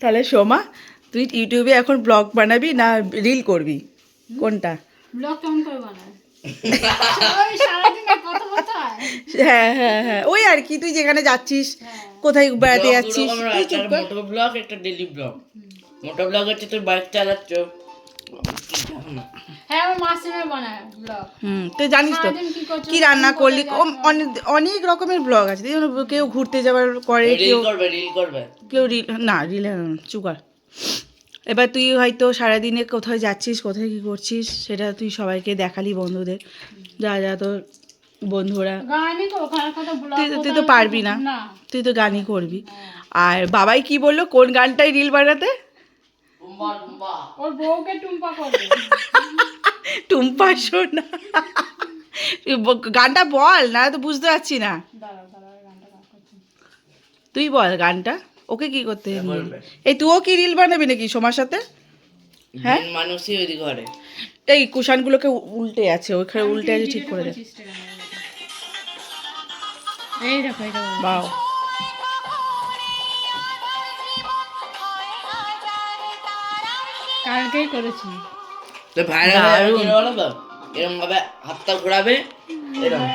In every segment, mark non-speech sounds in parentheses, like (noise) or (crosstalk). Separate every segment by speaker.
Speaker 1: তাহলে সোমা তুই ইউটিউবে এখন ব্লগ বানাবি না রিল করবি? কোনটা?
Speaker 2: ব্লগ কেমন করে বানায়? ওই সারাদিনে কত কথা হয়
Speaker 1: হ্যাঁ হ্যাঁ হ্যাঁ। ওই আর কি তুই যেখানে যাচ্ছিস কোথায় বেড়াতে যাচ্ছিস?
Speaker 3: মোটো ব্লগ একটা ডেলি ব্লগ মোটো ব্লগ হচ্ছে তুই বাইক চালাচ্ছ।
Speaker 1: তুই জানিস তো
Speaker 2: কি
Speaker 1: রান্না করলি? অনেক অনেক রকমের ব্লগ আছে। যেমন কেউ ঘুরতে যাওয়ার করে কেউ
Speaker 3: করবে রিল করবে।
Speaker 1: কেউ রিল না রিল চুকার। এবার তুই হয়তো সারাদিনে কোথায় যাচ্ছিস কোথায় কী করছিস সেটা তুই সবাইকে দেখালি বন্ধুদের। যা যা তোর বন্ধুরা। তুই তো- তুই তো পারবি না।
Speaker 2: না।
Speaker 1: তুই তো গানই করবি। আর বাবাই কি বলল? কোন গানটাই রিল বানাতে?
Speaker 3: টুম্বা টুম্বা
Speaker 2: ওর বউকে টুম্পা করবে
Speaker 1: টুম্পা শোনা গানটা বল না তো বুঝতে পারছি না। তুই বল গানটা ওকে কি করতে হবে
Speaker 3: বলবে।
Speaker 1: এই তুইও কি রিল বানাবি নাকি সোমার সাথে হ্যাঁ?
Speaker 3: মেন মানুষই ওই ঘরে
Speaker 1: এই কুশানগুলোকে উল্টে আছে ওইখানে উল্টে আছে ঠিক করে দে।
Speaker 2: এই দেখো এটা দেখো।
Speaker 1: বাও
Speaker 2: কালকেই করেছি।
Speaker 3: তো ভাইরা
Speaker 1: দারুণ।
Speaker 3: বলো তো এরকম ভাবে হাতটা ঘোরাবে এরকম।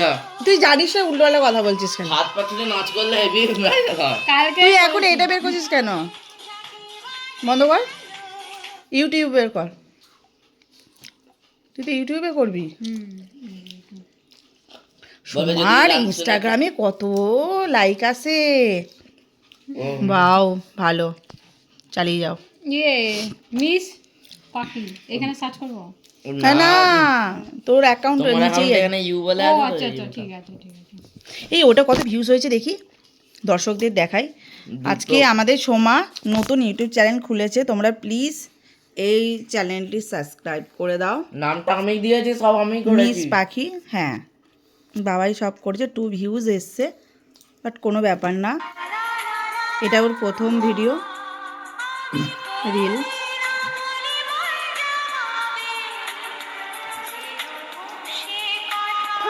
Speaker 2: হ্যাঁ
Speaker 1: তুই জানিস না উল্টোপাল্টা কথা বলছিস কেন?
Speaker 3: হাত পা তুলে নাচ করলে হেভি
Speaker 2: কালকে
Speaker 1: তুই এখন এটা বের করছিস কেন? বন্ধ কর। ইউটিউব বের কর। তুই তো ইউটিউবে করবি?
Speaker 3: যদি
Speaker 1: আর ইনস্টাগ্রামে কত লাইক আছে?
Speaker 3: ও,
Speaker 1: বাও ভালো। চালিয়ে যাও।
Speaker 2: ইয়ে মিস পাখি এখানে সার্চ করব।
Speaker 1: না না তোর অ্যাকাউন্ট নিচেই
Speaker 3: এখানে ইউ বলে
Speaker 2: ও আচ্ছা আচ্ছা ঠিক আছে ঠিক আছে।
Speaker 1: এই ওটা কত ভিউজ হয়েছে দেখি? দর্শকদের দেখাই। আজকে আমাদের সোমা নতুন ইউটিউব চ্যানেল খুলেছে। তোমরা প্লিজ এই চ্যানেলটি সাবস্ক্রাইব করে দাও।
Speaker 3: নামটা আমি দিয়েছি সব আমি
Speaker 1: মিস পাখি হ্যাঁ। বাবাই সব করেছে টু ভিউজ এসছে বাট কোনো ব্যাপার না। এটা ওর প্রথম ভিডিও রিল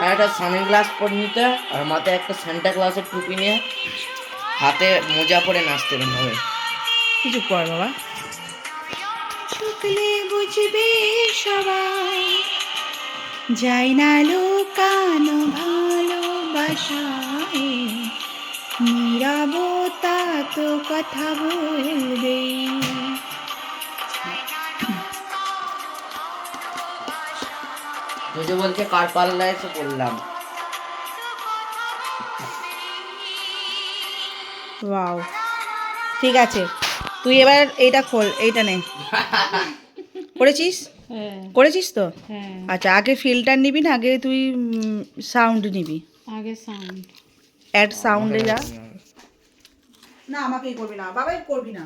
Speaker 3: আর একটা সানি গ্লাস পরে নিতে আর মাথায় একটা সান্টা ক্লাসের টুপি নিয়ে হাতে মোজা পরে নাচতে হবে।
Speaker 1: কিছু কর বাবা। বুঝবে সবাই। যাই না লোকানো ভালোবাসায়। নিরবতা তো কথা বলবে।
Speaker 3: বুঝে বলছে কার পাল্লা এসে পড়লাম।
Speaker 1: ওয়াও ঠিক আছে। তুই এবার এইটা খোল এইটা নে। (laughs) করেছিস? করেছিস তো?
Speaker 2: হ্যাঁ।
Speaker 1: আচ্ছা আগে ফিল্টার নিবি না? আগে তুই সাউন্ড নিবি।
Speaker 2: আগে সাউন্ড
Speaker 1: অ্যাড সাউন্ডে যা। না আমাকেই করবি না। বাবাই করবি না।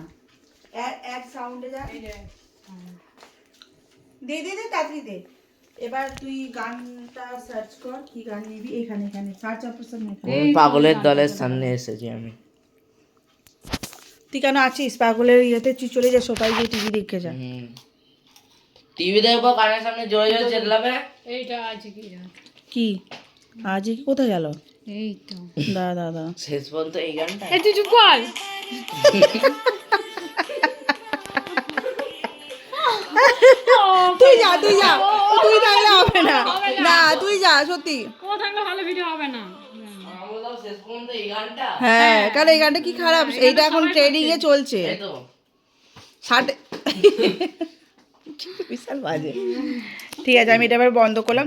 Speaker 1: অ্যাড সাউন্ডে যা। দে দে দে তাড়াতাড়ি দে। এবার তুই গানটা সার্চ কর কি গান নিবি? এখানে এখানে। সার্চ অপশন এখানে
Speaker 3: পাগলের দলের সামনে এসেছি আমি।
Speaker 1: তুই কেন আছিস? পাগলের ইয়েতে তুই চলে যা সবাই গিয়ে টিভি দেখে যা।
Speaker 3: টিভি দেখব কানের সামনে জোরে জোরে চেল্লাবে।
Speaker 2: এইটা আছে কি
Speaker 1: কি? আজ কি? কোথায় গেল?
Speaker 2: এই তো।
Speaker 1: দা দা দা
Speaker 3: শেষ পর্যন্ত এই গানটা।
Speaker 2: এই তুই চুপ কর।
Speaker 1: তুই যা তুই যা। তুই থাকলে হবে না। না। তুই যা সত্যি।
Speaker 2: ও থাকলে ভালো ভিডিও হবে না।
Speaker 1: হ্যাঁ কারণ এই গানটা কি খারাপ? এইটা এখন ট্রেনিং এ চলছে। ষাট বিশাল বাজে। ঠিক আছে আমি এটা এবার বন্ধ করলাম